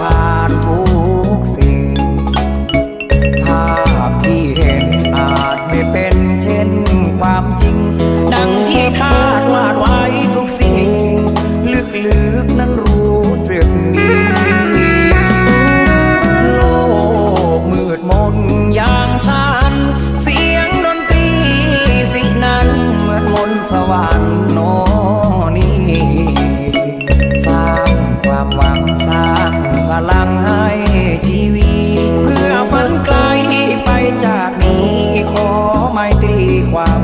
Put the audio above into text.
ผ่านทุกสิ่ง ภาพที่เห็นอาจไม่เป็นเช่นความจริง ดังที่คาดวาดไว้ทุกสิ่ง ลึกๆนั้นรู้สึกดีโลกมืดมนอย่างฉัน เสียงดนตรีสินั้นเหมือนมนสวรรค์ ไมตรีความ